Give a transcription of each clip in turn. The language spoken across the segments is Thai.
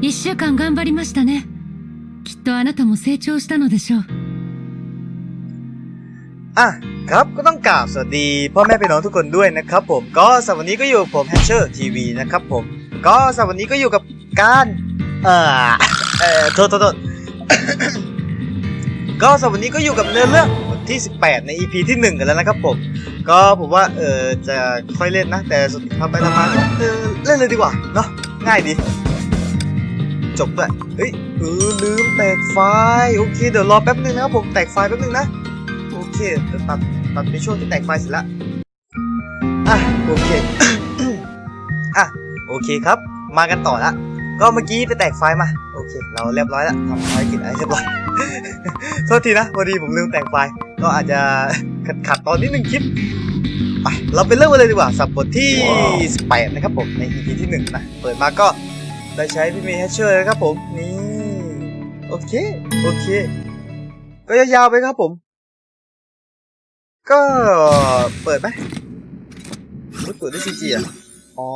一週間頑張りましたね。きっとあなたも成長したのでしょう。 อ่ะครับก็ต้องกราบสวัสดีพ่อแม่พี่น้องทุกคนด้วยนะครับผมก็สำหรับวันนี้ก็อยู่กับผมแฮชเชอร์ทีวีนะครับผม ก็สำหรับวันนี้ก็อยู่กับการเอ่อเอ่อโทษโทษโทษ ก็สำหรับวันนี้ก็อยู่กับเนื้อเรื่องบทที่ 18 ใน EP ที่ 1 กันแล้วนะครับผม ก็ผมว่าเออจะค่อยเล่นนะ แต่สุดทำไปทำมาก็เออเล่นเลยดีกว่าเนาะง่ายดี จบด้วยเฮ้ยเออลืมแตกไฟล์โอเคเดี๋ยวรอแป๊บนึงนะครับผมแตกไฟล์แป๊บนึงนะโอเคเดี๋ยวตัดตัดในช่วงที่แตกไฟล์เสร็จแล้วอะโอเคอะโอเคครับ มากันต่อละก็เมื่อกี้ไปแตกไฟล์มาโอเค เราเรียบร้อยแล้วทำภารกิจอะไรเรียบร้อยโทษทีนะพอดีผมลืมแต่งไฟล์ก็อาจจะขัดขัดๆตอนนิดนึงคลิปไปเราไปเริ่มกันเลยดีกว่าสับบทที่ 18 นะครับผมใน EP ที่ 1 นะ เปิดมาก็ ได้ใช้พี่เมย์แฮชเชอร์นะครับผมนี่โอเคโอเค ก็ยาวๆไปครับผม ก็เปิดไหมไม่เปิดด้วยซีจีอะอ๋อ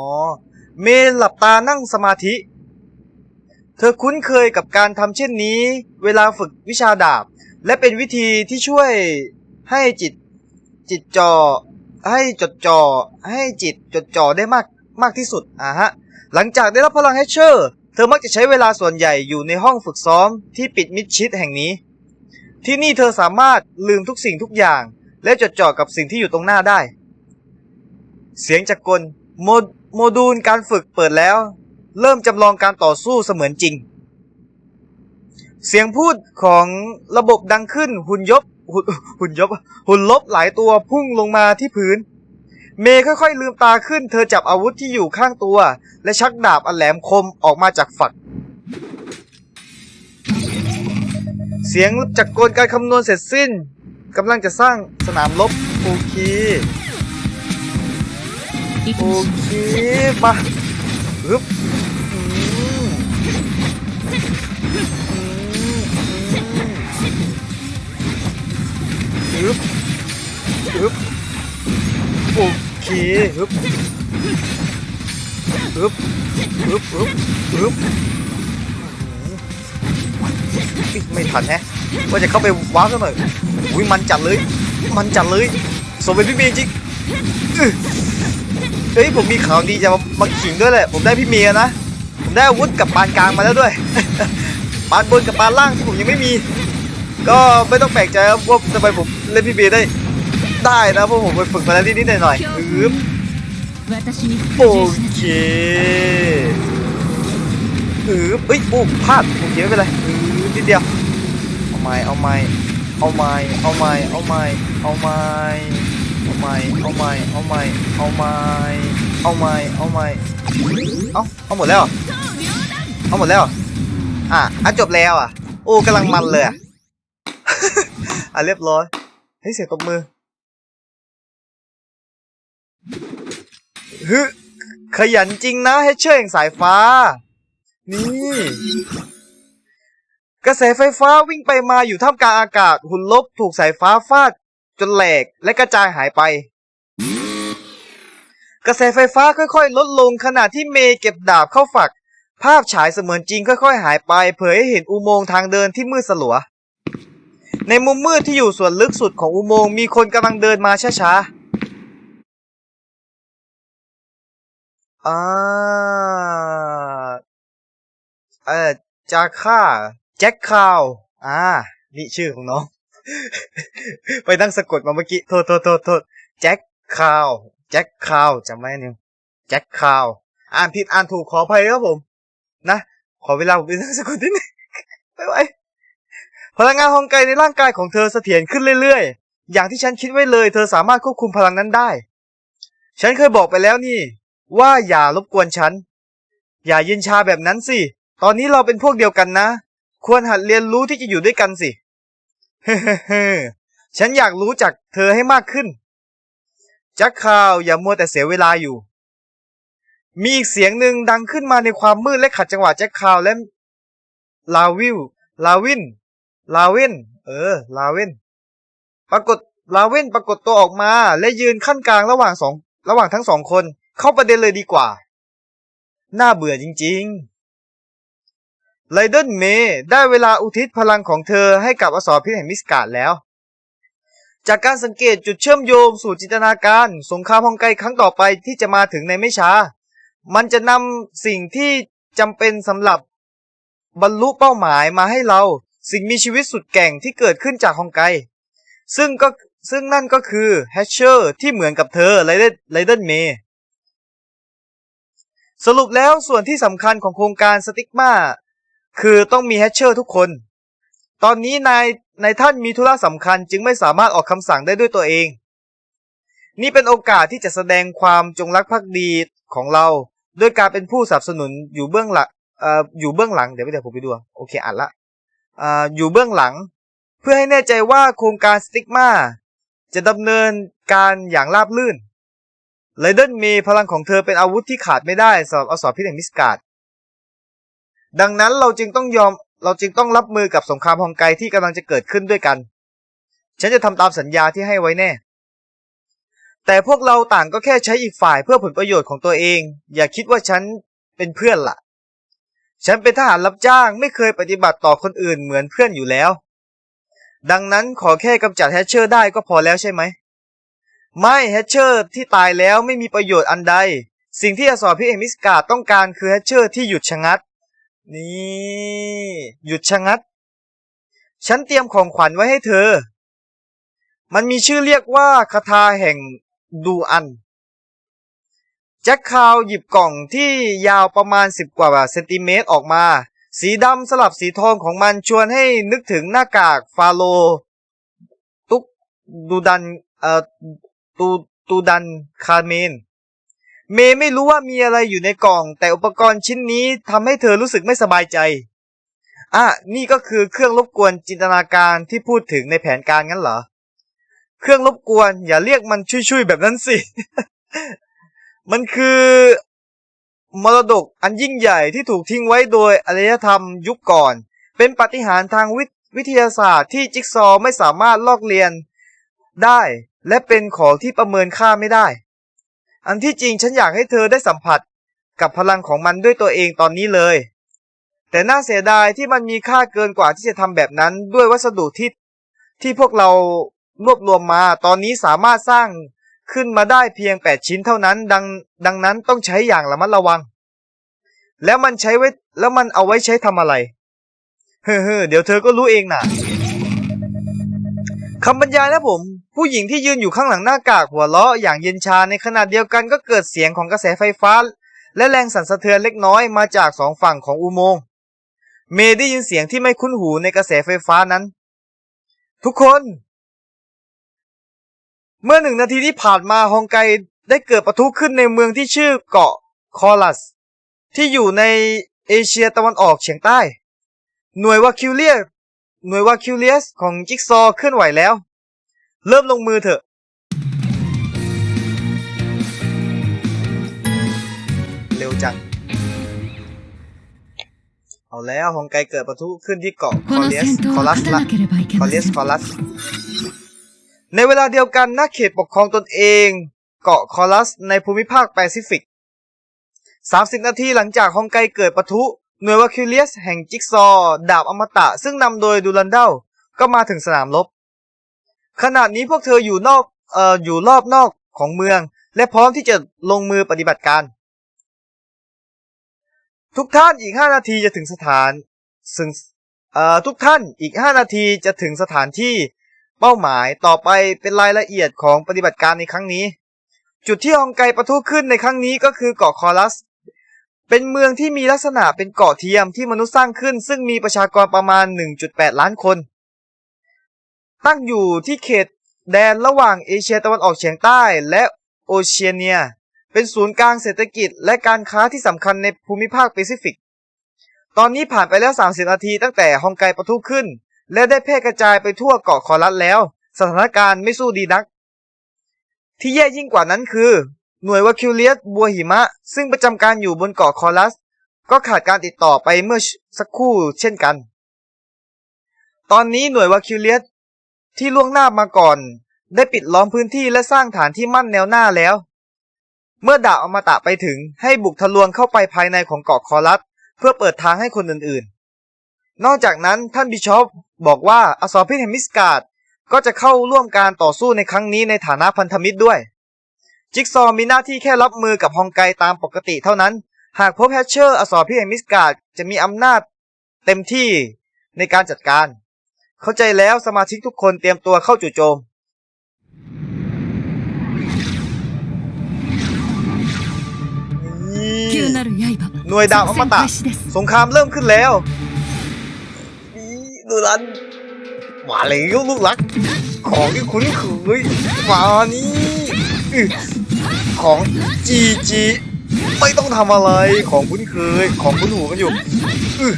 เมย์หลับตานั่งสมาธิ เธอคุ้นเคยกับการทำเช่นนี้ เวลาฝึกวิชาดาบ และเป็นวิธีที่ช่วยให้จิตจิตจ่อให้จดจ่อให้จิตจดจ่อได้มากมากที่สุดอะฮะ หลังจากได้รับพลังแฮชเชอร์เธอมักจะใช้เวลาส่วนใหญ่อยู่ในห้องฝึกซ้อมที่ปิดมิดชิดแห่งนี้ ที่นี่เธอสามารถลืมทุกสิ่งทุกอย่าง และจดจ่อกับสิ่งที่อยู่ตรงหน้าได้ เสียงจากกลโมโมดูลการฝึกเปิดแล้ว เริ่มจำลองการต่อสู้เสมือนจริง เสียงพูดของระบบดังขึ้นหุ่นยบหุ่นหุ่นยบหุ่นลบหลายตัวพุ่งลงมาที่พื้น เมย์ค่อยๆลืมตาขึ้น เธอจับอาวุธที่อยู่ข้างตัว และชักดาบอันแหลมคมออกมาจากฝัก เสียงจากกลการคำนวณเสร็จสิ้นกำลังจะสร้างสนามลบโอเคโอเคมาฮึบฮึบฮึบโอ เคฮึบฮึบฮึบฮึบฮึบไม่ทันแฮะว่าจะเข้าไปว้าวซะหน่อยอุ้ยมันจัดเลย มันจัดเลยสมเป็นพี่เมย์จริงเฮ้ยผมมีข่าวดีจะมามาขิงด้วยแหละ ผมได้พี่เมียนะ ผมได้อาวุธกับปานกลางมาแล้วด้วย ปานบนกับปานล่างที่ผมยังไม่มี ก็ไม่ต้องแปลกใจครับว่าทำไมผมเล่นพี่เมียได้ ได้นะพวกผมไปฝึกมาแล้วนิดหน่อยโอเคอือเอ้ยโอ้พลาดโอเคไม่เป็นไรอือนิดเดียวเอาไม้เอาไม้เอาไม้เอาไม้เอาไม้เอาไม้เอาไม้เอาไม้เอาไม้เอาไม้เอาไม้เอาไม้เอาเอาหมดแล้วเอาหมดแล้วอะอะจบแล้วอะโอ้กำลังมันเลยอะเรียบร้อยเฮ้เสียตบมือ ฮึขยันจริงนะให้เชื่ออย่างสายฟ้า นี่ กระแสไฟฟ้าวิ่งไปมาอยู่ท่ามกลางอากาศ หุ่นลบถูกสายฟ้าฟาด จนแหลกและกระจายหายไป กระแสไฟฟ้าค่อยๆ ลดลงขณะที่เมย์เก็บดาบเข้าฝัก ภาพฉายเสมือนจริงค่อยๆ หายไป เผยให้เห็นอุโมงค์ทางเดินที่มืดสลัว ในมุมมืดที่อยู่ส่วนลึกสุดของอุโมงค์มีคนกำลังเดินมาช้าๆ อ่าเออจาค่าแจ็คคาว อ่า นี่ชื่อของน้อง ไปนั่งสะกดมาเมื่อกี้ โทษโทษโทษโทษแจ็คคาว แจ็คคาวจำไว้นี่ยแจ็คคาว อ่านผิดอ่านถูกขออภัยครับผม นะ ขอเวลาผมไปนั่งสะกดนิดนึงไม่ไหวพลังงานฮองไกในร่างกายของเธอเสถียรขึ้นเรื่อยๆ อย่างที่ฉันคิดไว้เลย เธอสามารถควบคุมพลังนั้นได้ ฉันเคยบอกไปแล้วนี่ ว่าอย่ารบกวนฉัน อย่าเย็นชาแบบนั้นสิ ตอนนี้เราเป็นพวกเดียวกันนะ ควรหัดเรียนรู้ที่จะอยู่ด้วยกันสิ เฮ้ๆฉันอยากรู้จักเธอให้มากขึ้นแจ็คคาวอย่ามัวแต่เสียเวลาอยู่ มีอีกเสียงหนึ่งดังขึ้นมาในความมืดและขัดจังหวะแจ็คคาวและลาวิลลาวิน ลาวินเออ ลาวินปรากฏลาวินปรากฏตัวออกมา และยืนขั้นกลางระหว่างสองระหว่างทั้งสองคน เข้าประเด็นเลยดีกว่า น่าเบื่อจริงๆ ไลเดนเมย์ได้เวลาอุทิศพลังของเธอให้กับอสรพิษแห่งมิสการ์ดแล้ว จากการสังเกตจุดเชื่อมโยงสู่จินตนาการสงครามฮองไกครั้งต่อไปที่จะมาถึงในไม่ช้า มันจะนำสิ่งที่จำเป็นสำหรับบรรลุเป้าหมายมาให้เราสิ่งมีชีวิตสุดแก่งที่เกิดขึ้นจากฮองไก ซึ่งก็ซึ่งนั่นก็คือแฮชเชอร์ที่เหมือนกับเธอไลเดนไลเดนเมย์ สรุปแล้วส่วนที่สำคัญของโครงการสติกมาคือต้องมีแฮชเชอร์ทุกคน ตอนนี้นายนายท่านมีธุระสำคัญจึงไม่สามารถออกคำสั่งได้ด้วยตัวเอง นี่เป็นโอกาสที่จะแสดงความจงรักภักดีของเราด้วยการเป็นผู้สนับสนุนอยู่เบื้องหลังเอ่ออยู่เบื้องหลังเดี๋ยวเดี๋ยวผมไปดูโอเคอ่านละอ่าอยู่เบื้องหลัง เพื่อให้แน่ใจว่าโครงการสติกมาจะดำเนินการอย่างราบรื่น ไลเดนมีพลังของเธอเป็นอาวุธที่ขาดไม่ได้สำหรับอสรพิษแห่งมิสการ์ดดังนั้นเราจึงต้องยอมเราจึงต้องรับมือกับสงครามฮองไกที่กำลังจะเกิดขึ้นด้วยกัน ฉันจะทำตามสัญญาที่ให้ไว้แน่ แต่พวกเราต่างก็แค่ใช้อีกฝ่ายเพื่อผลประโยชน์ของตัวเอง อย่าคิดว่าฉันเป็นเพื่อนละ่ะ ฉันเป็นทหารรับจ้างไม่เคยปฏิบัติต่อคนอื่นเหมือนเพื่อนอยู่แล้ว ดังนั้นขอแค่กำจัดแฮชเชอร์ได้ก็พอแล้วใช่ไหม ไม่แฮชเชอร์ที่ตายแล้วไม่มีประโยชน์อันใด สิ่งที่อสรพิเอมิสกาต้องการคือแฮชเชอร์ที่หยุดชะงัด นี่ หยุดชะงัด ฉันเตรียมของขวัญไว้ให้เธอ มันมีชื่อเรียกว่าคาถาแห่งดูอัน แจ็คคาวหยิบกล่องที่ยาวประมาณ 10 กว่าเซนติเมตรออกมา สีดำสลับสีทองของมันชวนให้นึกถึงหน้ากากฟาโล ตุกดูดันเอ่อ ตูตูดันคาเมน เมย์ไม่รู้ว่ามีอะไรอยู่ในกล่อง แต่อุปกรณ์ชิ้นนี้ทำให้เธอรู้สึกไม่สบายใจอะนี่ก็คือเครื่องรบกวนจินตนาการที่พูดถึงในแผนการงั้นเหรอ เครื่องรบกวน อย่าเรียกมันชุยๆแบบนั้นสิ มันคือ มรดกอันยิ่งใหญ่ที่ถูกทิ้งไว้โดยอารยธรรมยุคก่อน เป็นปฏิหารทางวิวิทยาศาสตร์ที่จิ๊กซอว์ไม่สามารถลอกเลียนได้ และเป็นของที่ประเมินค่าไม่ได้ อันที่จริงฉันอยากให้เธอได้สัมผัสกับพลังของมันด้วยตัวเองตอนนี้เลย แต่น่าเสียดายที่มันมีค่าเกินกว่าที่จะทำแบบนั้นด้วยวัสดุที่ที่พวกเรารวบรวมมาตอนนี้สามารถสร้างขึ้นมาได้เพียง 8 ชิ้นเท่านั้น ดังดังนั้นต้องใช้อย่างระมัดระวัง แล้วมันใช้ไว้แล้วมันเอาไว้ใช้ทำอะไร เฮ้อเดี๋ยวเธอก็รู้เองน่ะ คำบรรยายนะผม ผู้หญิงที่ยืนอยู่ข้างหลังหน้ากากหัวเราะอย่างเย็นชาในขณะเดียวกันก็เกิดเสียงของกระแสไฟฟ้า และแรงสั่นสะเทือนเล็กน้อยมาจากสองฝั่งของอุโมงค์เมย์ได้ยินเสียงที่ไม่คุ้นหูในกระแสไฟฟ้านั้น ทุกคน เมื่อหนึ่งนาทีที่ผ่านมาฮองไกได้เกิดปะทุขึ้นในเมืองที่ชื่อเกาะคอลัส ที่อยู่ในเอเชียตะวันออกเฉียงใต้ หน่วยวาคิวเลีย หน่วยว่าคิวเลียสของจิ๊กซอเคลื่อนไหวแล้ว เริ่มลงมือเถอะเร็วจัง เอาแล้วของไกเกิดประทุขึ้นที่เกาะคอเลียสคอลัสละคอเลสคอลัส ในเวลาเดียวกันนักเขตปกครองตนเอง เกาะคอลัสในภูมิภาคแปซิฟิก 30 นาทีหลังจากฮองไกเกิดปะทุ หน่วยวาคิวเลียสแห่งจิกซอ ดาบอมตะ ซึ่งนำโดยดูรันเดลก็มาถึงสนามรบขณะนี้พวกเธออยู่นอกเอ่ออยู่รอบนอกของเมือง และพร้อมที่จะลงมือปฏิบัติการ ทุกท่านอีก 5 นาทีจะถึงสถานซึ่งเอ่อทุกท่านอีก 5 นาทีจะถึงสถานที่เป้าหมายต่อไปเป็นรายละเอียดของปฏิบัติการในครั้งนี้ จุดที่องไกประทุขึ้นในครั้งนี้ก็คือเกาะคอรัส เป็นเมืองที่มีลักษณะเป็นเกาะเทียมที่มนุษย์สร้างขึ้น ซึ่งมีประชากรประมาณ 1.8 ล้านคน ตั้งอยู่ที่เขตแดนระหว่างเอเชียตะวันออกเฉียงใต้และโอเชียเนีย เป็นศูนย์กลางเศรษฐกิจและการค้าที่สำคัญในภูมิภาคแปซิฟิก ตอนนี้ผ่านไปแล้ว 30 นาทีตั้งแต่ฮองไกปะทุขึ้น และได้แพร่กระจายไปทั่วเกาะคอรัสแล้ว สถานการณ์ไม่สู้ดีนัก ที่แย่ยิ่งกว่านั้นคือ หน่วยวาคิวเลียสบัวหิมะ ซึ่งประจำการอยู่บนเกาะคอรัส ก็ขาดการติดต่อไปเมื่อสักครู่เช่นกัน ตอนนี้หน่วยวาคิวเลียสที่ล่วงหน้ามาก่อน ได้ปิดล้อมพื้นที่และสร้างฐานที่มั่นแนวหน้าแล้ว เมื่อดาบอมตะไปถึงให้บุกทะลวงเข้าไปภายในของเกาะคอรัส เพื่อเปิดทางให้คนอื่นนอกจากนั้นท่านบิชอปบอกว่าอสรพิษแห่งมิสการ์ดก็จะเข้าร่วมการต่อสู้ในครั้งนี้ในฐานะพันธมิตรด้วย จิ๊กซอว์มีหน้าที่แค่รับมือกับฮองไกตามปกติเท่านั้น หากพบแฮชเชอร์อสรพิษแห่งมิสการ์ดจะมีอำนาจเต็มที่ในการจัดการ เข้าใจแล้วสมาชิกทุกคนเตรียมตัวเข้าจู่โจม 急なる刃 หน่วยดาวอมตะ 開始です สงครามเริ่มขึ้นแล้วนี่ดูรันมาแล้วลูกรัก ของที่คุ้นเคยมานี่อื้อ ของจีจีไม่ต้องทำอะไรของคุ้นเคยของคุ้นหูกันอยู่อือ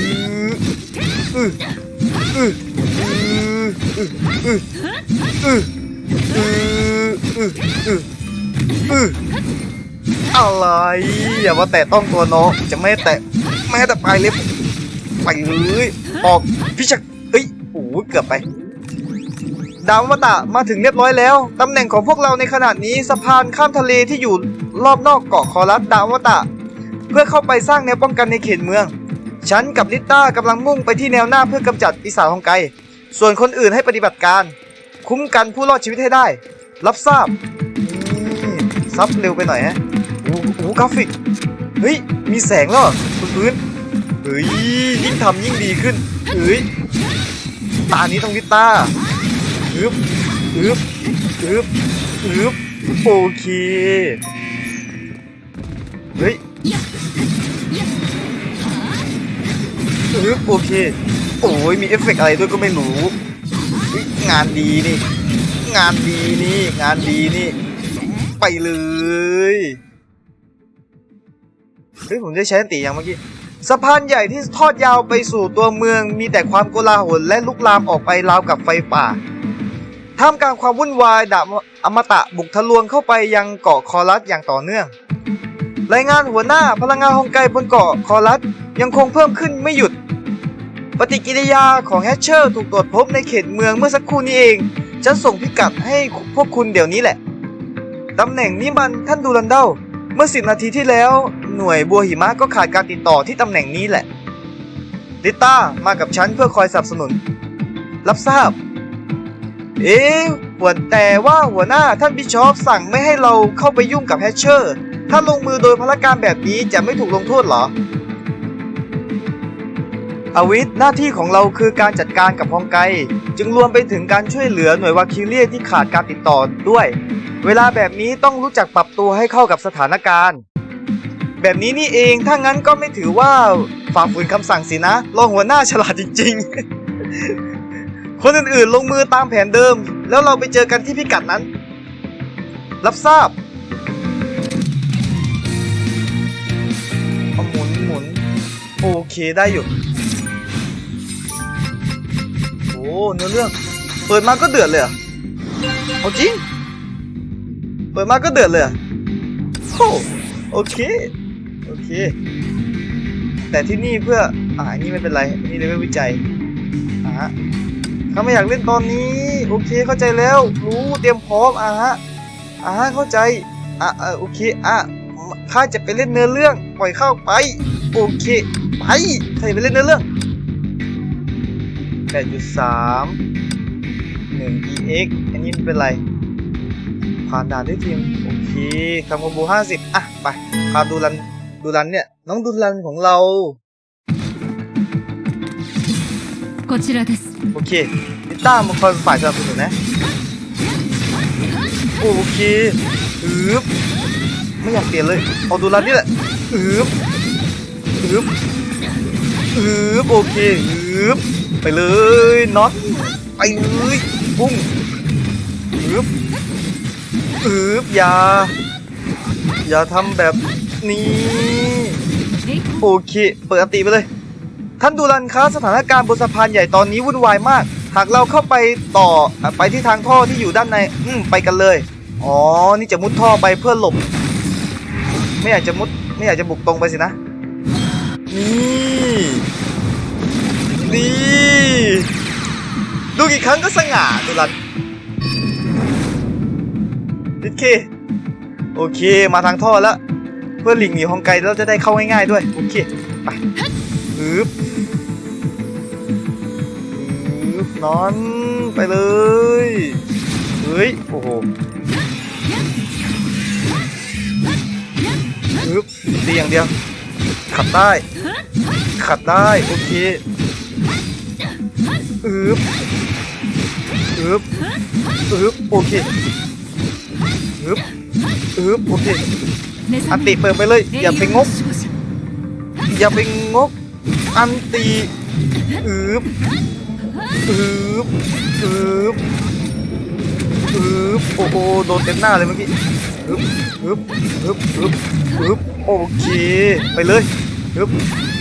อืออืออืออืออืออืออืออืออืออะไรอย่ามาแตะต้องตัวน้องจะไม่แตะแม้แต่ปลายเล็บไปเลยออกพิชักเอ้ยโอ้เกือบไป ดาวมตะมาถึงเรียบร้อยแล้ว ตำแหน่งของพวกเราในขณะนี้สะพานข้ามทะเลที่อยู่รอบนอกเกาะคอรัสดาวมตะ เพื่อเข้าไปสร้างแนวป้องกันในเขตเมือง ฉันกับลิต้ากำลังมุ่งไปที่แนวหน้าเพื่อกำจัดปีศาจของไก ส่วนคนอื่นให้ปฏิบัติการ คุ้มกันผู้รอดชีวิตให้ได้ รับทราบนี่ซับเร็วไปหน่อยฮะโอ้โหกราฟิก เฮ้ย มีแสงแล้วบนพื้นเฮ้ยยิ่งทำยิ่งดีขึ้นเฮ้ยตานี้ต้องวิต้า อึบอึบอึบอึบโอเค เฮ้ยอึบโอเค โอ้ยมีเอฟเฟกอะไรด้วยก็ไม่รู้งานดีนี่ งานดีนี่ งานดีนี่ ไปเลยเฮ้ยผมได้ใช้อันติยังเมื่อกี้สะพานใหญ่ที่ทอดยาวไปสู่ตัวเมืองมีแต่ความโกลาหลและลุกลามออกไปราวกับไฟป่า ท่ามกลางความวุ่นวายดาบอมตะบุกทะลวงเข้าไปยังเกาะคอรัสอย่างต่อเนื่อง รายงานหัวหน้าพลังงานฮองไกบนเกาะคอรัสยังคงเพิ่มขึ้นไม่หยุด ปฏิกิริยาของแฮชเชอร์ถูกตรวจพบในเขตเมืองเมื่อสักครู่นี้เอง ฉันส่งพิกัดให้พวกคุณเดี๋ยวนี้แหละ ตำแหน่งนี้มันท่านดูรันเดลเมื่อสิบนาทีที่แล้ว หน่วยบัวหิมะก็ขาดการติดต่อที่ตำแหน่งนี้แหละลิต้ามากับฉันเพื่อคอยสนับสนุน รับทราบ เอ๊ะหัวแต่ว่าหัวหน้าท่านบิชอปสั่งไม่ให้เราเข้าไปยุ่งกับแฮชเชอร์ ถ้าลงมือโดยพลการแบบนี้จะไม่ถูกลงโทษเหรออวิทหน้าที่ของเราคือการจัดการกับฮองไก จึงรวมไปถึงการช่วยเหลือหน่วยวาคิเลียที่ขาดการติดต่อด้วย เวลาแบบนี้ต้องรู้จักปรับตัวให้เข้ากับสถานการณ์ แบบนี้นี่เองถ้างั้นก็ไม่ถือว่าฝ่าฝืนคำสั่งสินะรองหัวหน้าฉลาดจริง ๆ คนอื่นๆลงมือตามแผนเดิม แล้วเราไปเจอกันที่พิกัดนั้น รับทราบเอาหมุนหมุนโอเคได้อยู่ โอ้เนื้อเรื่อง เปิดมาก็เดือดเลยเอเอาจริง เปิดมาก็เดือดเลยโอ้โอเค โอเค แต่ที่นี่เพื่อ อ่าอันนี่ไม่เป็นไรนนี่เลยไม่วิจัยอ่า ฮะถ้าไม่อยากเล่นตอนนี้ โอเคเข้าใจแล้ว รู้เตรียมพร้อมอ่าฮะอ่าฮะเข้าใจอ่าอ่าโอเคอะข้าจะไปเล่นเนื้อเรื่องปล่อยเข้าไป โอเคไปใครจะไปเล่นเนื้อเรื่องแปดจุดสามหนึ่ง ex อันนี้เป็นไร ผ่านด่านได้ทีมโอเคคำคอมโบห้าสิบอะไปพาดูรันดูรันเนี่ย น้องดูรันของเรา こちらです โอเคลิต้ามาคอยฝ่ายสนับสนุนนะ โอเคอึบไม่อยากเปลี่ยนเลย เอาดูรันนี่แหละอึบอึบอึบโอเคอึบไปเลยน็อตไปเลยปุ้งอึบอึบอย่า อย่าทำแบบนี้ โอเค เปิดอันติไปเลย ท่านดูรันคะสถานการณ์บนสะพานใหญ่ตอนนี้วุ่นวายมาก หากเราเข้าไปต่อไปที่ทางท่อที่อยู่ด้านใน อืมไปกันเลย อ๋อ นี่จะมุดท่อไปเพื่อหลบ ไม่อยากจะมุด ไม่อยากจะบุกตรงไปสินะ นี่นี่ดูกี่ครั้งก็สง่าดูรันโอเคโอเค มาทางท่อแล้ว เพื่อหลีกหนีฮองไกแล้วจะได้เข้าง่ายๆด้วย โอเค ไปฮึบ นอนไปเลยเฮ้ยโอ้โหฮึบดีอย่างเดียว ขับได้ ขับได้โอเคฮึบฮึบฮึบโอเคฮึบฮึบโอเคอันตีเปิดไปเลย อย่าไปงก อย่าไปงก อันตีฮึบ อึบอึบอึบโอ้โหโดนเต็มหน้าเลยเมื่อกี้อึบอึบอึบอึบอึบโอเคไปเลยอึบ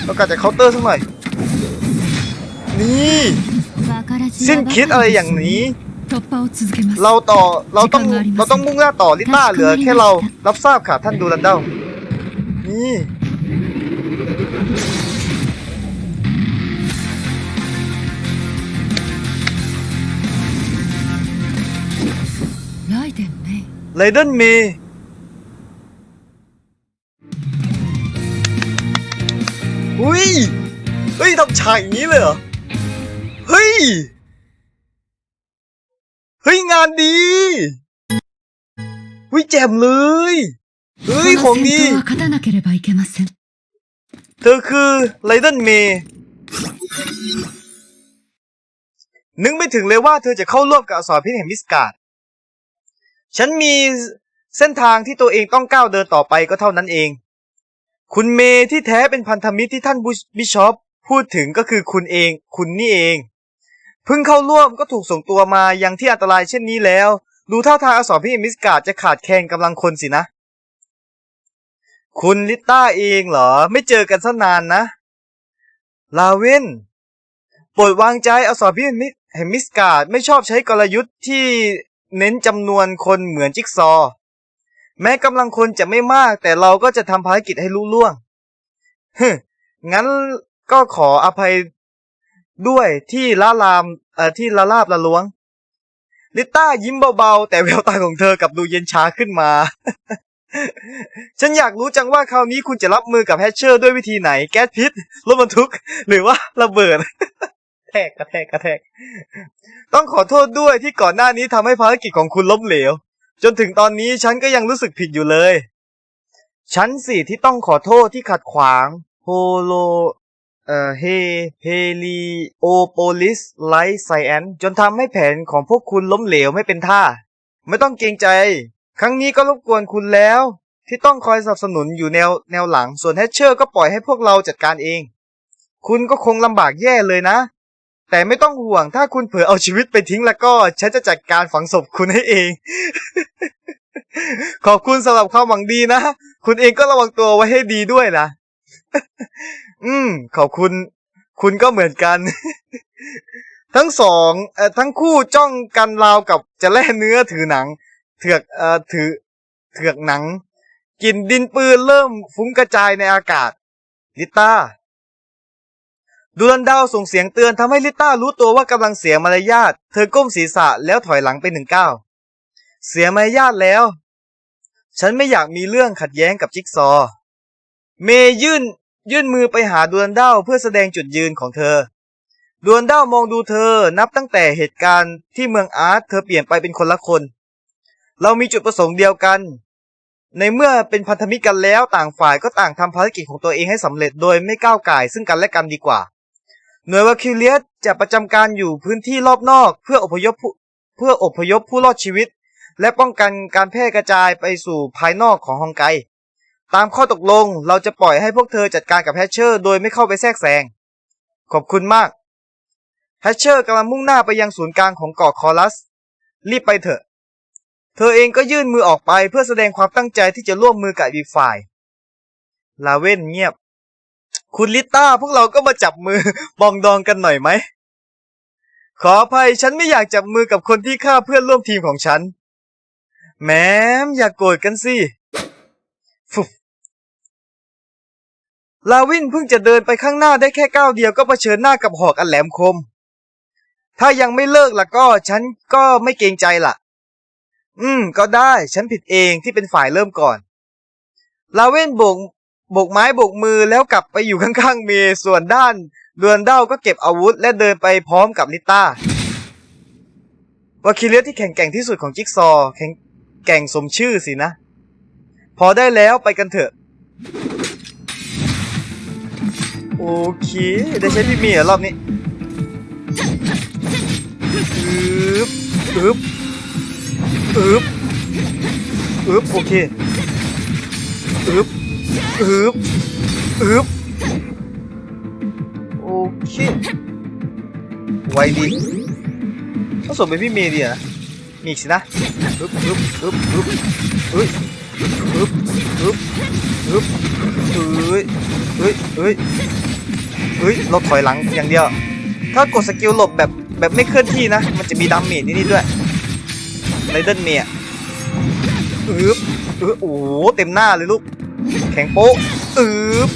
เรางการจาะเคาน์เตอร์สักหน่อย นี่สิ้นคิดอะไรอย่างนี้ เราต่อเราต้องเราต้องมุ่งหน้าต่อลิต้าเหลือแค่เรารับทราบค่ะท่านดูรันเดานี่ ไรเดนเมย์อุ้ย เฮ้ยทำฉากอย่างนี้เลยเหรอ เฮ้ย เฮ้ย งานดีอุ้ยแจ่มเลย เฮ้ย ของดีเธอคือไรเดนเมย์นึกไม่ถึงเลยว่าเธอจะเข้าร่วมกับอสรพิษแห่งมิสการ ฉันมีเส้นทางที่ตัวเองต้องก้าวเดินต่อไปก็เท่านั้นเอง คุณเมย์ที่แท้เป็นพันธมิตรที่ท่านบิชอปพูดถึงก็คือคุณเอง คุณนี่เอง เพิ่งเข้าร่วมก็ถูกส่งตัวมายังที่อันตรายเช่นนี้แล้ว ดูท่าทางอสรพิษแห่งมิสกาดจะขาดแคลนกำลังคนสินะ คุณลิต้าเองเหรอ ไม่เจอกันซะนานนะ ลาเวนโปรดวางใจอสรพิษแห่งมิสกาดไม่ชอบใช้กลยุทธ์ที่ เน้นจำนวนคนเหมือนจิ๊กซอว์แม้กำลังคนจะไม่มาก แต่เราก็จะทำภารกิจให้ลุล่วงฮึงั้นก็ขออภัยด้วยที่ละลามเอ่อที่ละลาบละล้วง ลิต้ายิ้มเบาๆ แต่แววตาของเธอกลับดูเย็นชาขึ้นมา ฉันอยากรู้จังว่าคราวนี้คุณจะรับมือกับแฮชเชอร์ด้วยวิธีไหน แก๊สพิษรถบรรทุก หรือว่าระเบิด แทกกระแทกกระแทก ต้องขอโทษด้วยที่ก่อนหน้านี้ทำให้ภารกิจของคุณล้มเหลว จนถึงตอนนี้ฉันก็ยังรู้สึกผิดอยู่เลย ฉันสิที่ต้องขอโทษที่ขัดขวางโฮโลเอ่อเฮเฮลีโอโปลิสไลท์ไซแอนจนทำให้แผนของพวกคุณล้มเหลวไม่เป็นท่า ไม่ต้องเกรงใจ ครั้งนี้ก็รบกวนคุณแล้ว ที่ต้องคอยสนับสนุนอยู่แนวแนวหลัง ส่วนแฮชเชอร์ก็ปล่อยให้พวกเราจัดการเอง คุณก็คงลำบากแย่เลยนะ แต่ไม่ต้องห่วงถ้าคุณเผลอเอาชีวิตไปทิ้งแล้วก็ ฉันจะจัดการฝังศพคุณให้เอง ขอบคุณสำหรับความหวังดีนะ คุณเองก็ระวังตัวไว้ให้ดีด้วยนะ อืม ขอบคุณ คุณก็เหมือนกัน ทั้งสองเอ่อทั้งคู่จ้องกันราวกับจะแล่เนื้อถือหนัง เถือกเอ่อถือ เถือกหนังกลิ่นดินปืนเริ่มฟุ้งกระจายในอากาศลิต้า ดูรันดาวส่งเสียงเตือนทำให้ลิต้ารู้ตัวว่ากำลังเสียมารยาท เธอก้มศีรษะแล้วถอยหลังไปหนึ่งก้าว เสียมารยาทแล้ว ฉันไม่อยากมีเรื่องขัดแย้งกับจิ๊กซอ เมย์ยื่นยื่นมือไปหาดวนด้าเพื่อแสดงจุดยืนของเธอดวนด้ามองดูเธอ นับตั้งแต่เหตุการณ์ที่เมืองอาร์ตเธอเปลี่ยนไปเป็นคนละคน เรามีจุดประสงค์เดียวกัน ในเมื่อเป็นพันธมิตรกันแล้วต่างฝ่ายก็ต่างทำภารกิจของตัวเองให้สำเร็จโดยไม่ก้าวไก่ซึ่งกันและกันดีกว่า หน่วยวาคิวเลียสจะประจำการอยู่พื้นที่รอบนอก เพื่ออพยพผู้เพื่ออพยพผู้รอดชีวิต และป้องกันการแพร่กระจายไปสู่ภายนอกของฮองไก ตามข้อตกลงเราจะปล่อยให้พวกเธอจัดการกับแฮชเชอร์ โดยไม่เข้าไปแทรกแซง ขอบคุณมากแฮชเชอร์กำลังมุ่งหน้าไปยังศูนย์กลางของเกาะคอรัส รีบไปเถอะ เธอเองก็ยื่นมือออกไปเพื่อแสดงความตั้งใจที่จะร่วมมือกับอีกฝ่าย ลาเว่นเงียบ คุณลิต้าพวกเราก็มาจับมือบองดองกันหน่อยไหม ขออภัยฉันไม่อยากจับมือกับคนที่ฆ่าเพื่อนร่วมทีมของฉัน แม้มอย่ากโกรธกันสิฟุบลาวินเพิ่งจะเดินไปข้างหน้าได้แค่ก้าวเดียวก็เผชิญหน้ากับหอกอันแหลมคม ถ้ายังไม่เลิกล่ะก็ฉันก็ไม่เกรงใจล่ะ อืม ก็ได้ ฉันผิดเองที่เป็นฝ่ายเริ่มก่อน ลาเวนโบก บกไม้โบกมือแล้วกลับไปอยู่ข้างๆเมย์ส่วนด้านเดือนเด้าก็เก็บอาวุธ และเดินไปพร้อมกับลิต้าวาคิเลียสที่แข็งแกร่งที่สุดของจิ๊กซอแข็งแกร่งสมชื่อสินะ พอได้แล้วไปกันเถอะ โอเค ได้ใช้พี่เมียรอบนี้อึบอึบอึบอึบโอเคอึบ อึบอึบโอเคไวดีต้องส่งไปพี่เมย์ดีอะนะมีอีกสินะอึบอึบอึบอึบอึบอึบอึบอึบเฮ้ยเฮ้ยเฮ้ยเฮ้ยเราถอยหลังอย่างเดียว ถ้ากดสกิลหลบแบบแบบไม่เคลื่อนที่นะ มันจะมีดาเมจนิดๆด้วยไรเดนเมียอึบอึบโอ้โหเต็มหน้าเลยลูก แข็งโป๊ะอืบ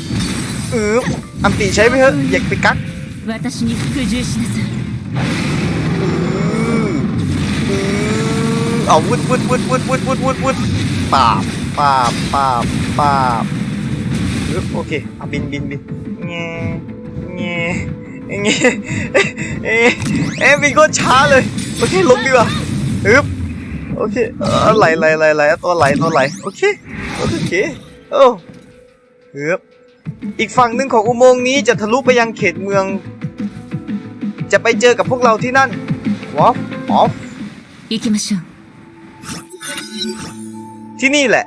อืบอันติใช้ไปเถอะอยากไปกักเอาวุดวุดวุดวุดวุดวุดวุดวุดปาบปาบปาบปาบโอเคเอาบินบินบินเงี้ยเงี้ยเงี้ยเอ๊ะบินก็ช้าเลยโอเคลงดีกว่าอึ๊บโอเคเออไหลไหลไหลไหลตัวไหลตัวไหลโอเคโอเค โอ้อึ๊บอีกฝั่งหนึ่งของอุโมงค์นี้จะทะลุไปยังเขตเมือง จะไปเจอกับพวกเราที่นั่นวอฟออฟ 行きましょう ที่นี่แหละ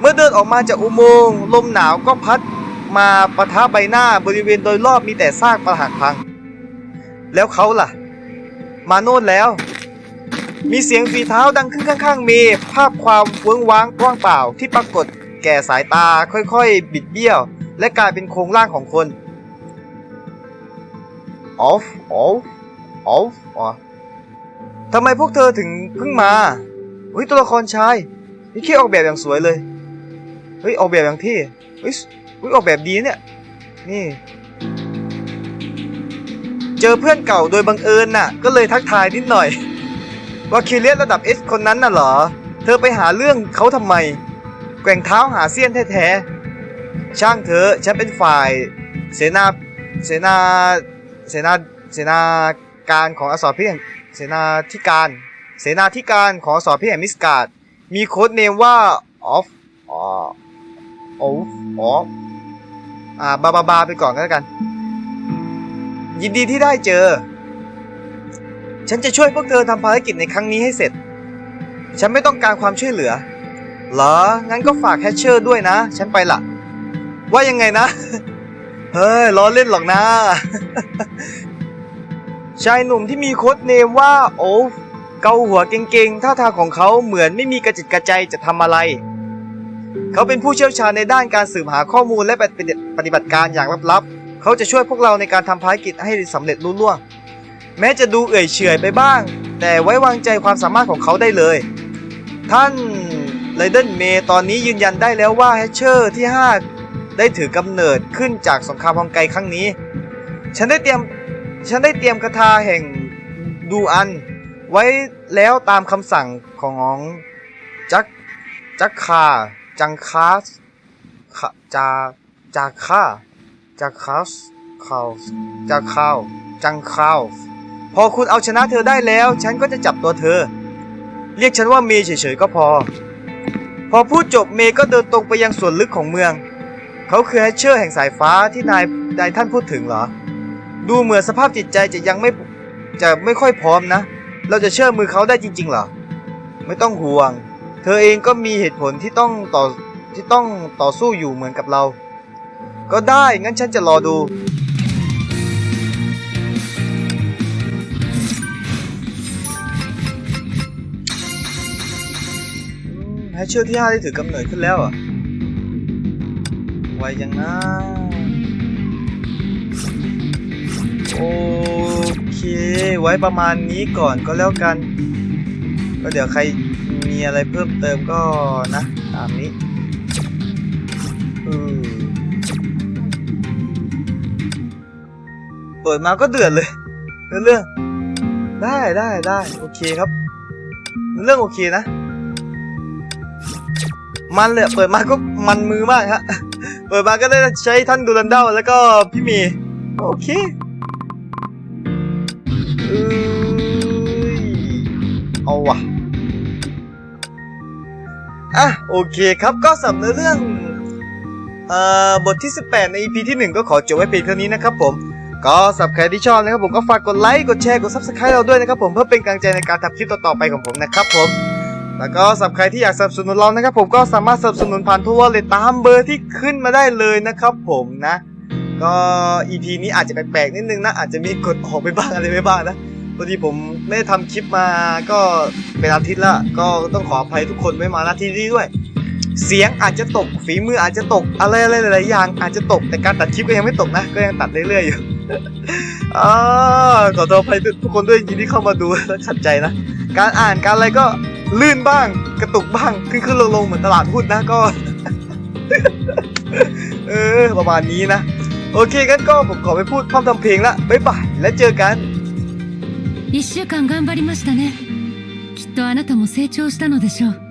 เมื่อเดินออกมาจากอุโมงค์ลมหนาวก็พัดมาปะทะใบหน้าบริเวณโดยรอบมีแต่ซากปรักหักพัง แล้วเขาล่ะ มาโน่นแล้ว มีเสียงฝีเท้าดังขึ้นข้างๆเมย์ภาพความเวิ้งว้างกว้างเปล่าที่ปรากฏ แก่สายตาค่อยๆ บิดเบี้ยว และกลายเป็นโครงร่างของคนออฟออฟออฟอ๋อทำไมพวกเธอถึงเพิ่งมาเฮ้ยตัวละครชายนี่แค่ออกแบบอย่างสวยเลยเฮ้ยออกแบบอย่างเท่เฮ้ยเฮ้ยออกแบบดีเนี่ยนี่เจอเพื่อนเก่าโดยบังเอิญน่ะ ก็เลยทักทายนิดหน่อย ว่าคิเลียสระดับเอสคนนั้นน่ะเหรอ เธอไปหาเรื่องเขาทำไม แกว่งเท้าหาเสี้ยนแท้ๆ ช่างเธอะฉันเป็นฝ่ายเสนาเสนาเสนาเสนาการของอสรพิษแห่งเสนาธิการเสนาธิการของอสอบพี่แห่งมิสการ์ดมีโค้ดเนมว่าออฟอ๋อออฟอ๋ออ่าบาบาบาไปก่อนก็แล้วกัน ยินดีที่ได้เจอ ฉันจะช่วยพวกเธอทำภารกิจในครั้งนี้ให้เสร็จ ฉันไม่ต้องการความช่วยเหลือ เหรอ งั้นก็ฝากแคชเชอร์ด้วยนะ ฉันไปละ ว่ายังไงนะ เฮ้ย ล้อเล่นหรอกนะ ชายหนุ่มที่มีโค้ดเนมว่า โอฟเกาหัวเก่งๆ ท่าทางของเขาเหมือนไม่มีกระจิตกระใจจะทำอะไร เขาเป็นผู้เชี่ยวชาญในด้านการสืบหาข้อมูลและปฏิบัติการอย่างลับๆ เขาจะช่วยพวกเราในการทำภารกิจให้สำเร็จรุ่ล่วง แม้จะดูเอื่อยเฉยไปบ้าง แต่ไว้วางใจความสามารถของเขาได้เลย ท่าน ไรเดนเมย์ตอนนี้ยืนยันได้แล้วว่าแฮชเชอร์ที่ 5 ได้ถือกำเนิดขึ้นจากสงครามฮองไกครั้งนี้ ฉันได้เตรียมฉันได้เตรียมคาถาแห่งดูอัน ไว้แล้วตามคำสั่งของจักจักคาจังคาสคาจาจาคาจาคาสคาวจาคาวจังคาวพอคุณเอาชนะเธอได้แล้ว ฉันก็จะจับตัวเธอ เรียกฉันว่าเมย์เฉยๆก็พอ พอพูดจบเมย์ก็เดินตรงไปยังส่วนลึกของเมือง เขาคือแฮชเชอร์แห่งสายฟ้าที่นายนายท่านพูดถึงเหรอ ดูเหมือนสภาพจิตใจจะยังไม่จะไม่ค่อยพร้อมนะ เราจะเชื่อมือเขาได้จริงๆเหรอ ไม่ต้องห่วง เธอเองก็มีเหตุผลที่ต้องต่อที่ต้องต่อสู้อยู่เหมือนกับเรา ก็ได้งั้นฉันจะรอดู เชื่อที่ห้าได้ถือกำเนิดขึ้นแล้วอะไวยังนะโอเค ไว้ประมาณนี้ก่อนก็แล้วกัน ก็เดี๋ยวใครมีอะไรเพิ่มเติมก็นะ ตามนี้เออเปิดมาก็เดือดเลยเรื่องเรื่อง ได้ได้ได้โอเคครับ เรื่องโอเคนะ มันเลยเปิดมาก็มันมือมากฮะ เปิดมาก็ได้ใช้ท่านดูดันเดาแล้วก็พี่มีโอเคเอาว่ะอะโอเคครับก็สำหรับเรื่องเอ่อบทที่ 18 ใน EP ที่ 1 ก็ขอจบไว้เพียงเท่านี้นะครับผม ก็สับใครที่ชอบนะครับผมก็ฝากกดไลค์ กดแชร์ กด Subscribe เราด้วยนะครับผมเพื่อเป็นกำลังใจในการทำคลิปต่อๆไปของผมนะครับผม แล้วก็สำหรับใครที่อยากสนับสนุนเรานะครับผมก็สามารถสนับสนุนผ่านทั่วเลยตามเบอร์ที่ขึ้นมาได้เลยนะครับผมนะ ก็ EP นี้อาจจะแปลกๆนิดนึงนะอาจจะมีกดออกไปบ้างอะไรไปบ้างนะพอดีผมไม่ได้ทำคลิปมาก็เป็นอาทิตย์ละก็ต้องขออภัยทุกคนไว้มาณที่นี้ด้วย เสียงอาจจะตกฝีมืออาจจะตกอะไรอะไรหลายๆอย่างอาจจะตกแต่การตัดคลิปก็ยังไม่ตกนะ ก็ยังตัดเรื่อยๆอยู่ อาขอโทษอภัยทุกคนด้วยจริงๆที่เข้ามาดูแล้วขัดใจนะ การอ่านการอะไรก็ ลื่นบ้างกระตุกบ้างขึ้นขึ้นลงลงๆเหมือนตลาดหุ้นนะก็ เออประมาณนี้นะ โอเคงั้นก็ผมขอไปพูดพร่ำทำเพลงละบ๊ายบาย และเจอกัน 一週間頑張りましたね。きっとあなたも成長したのでしょう。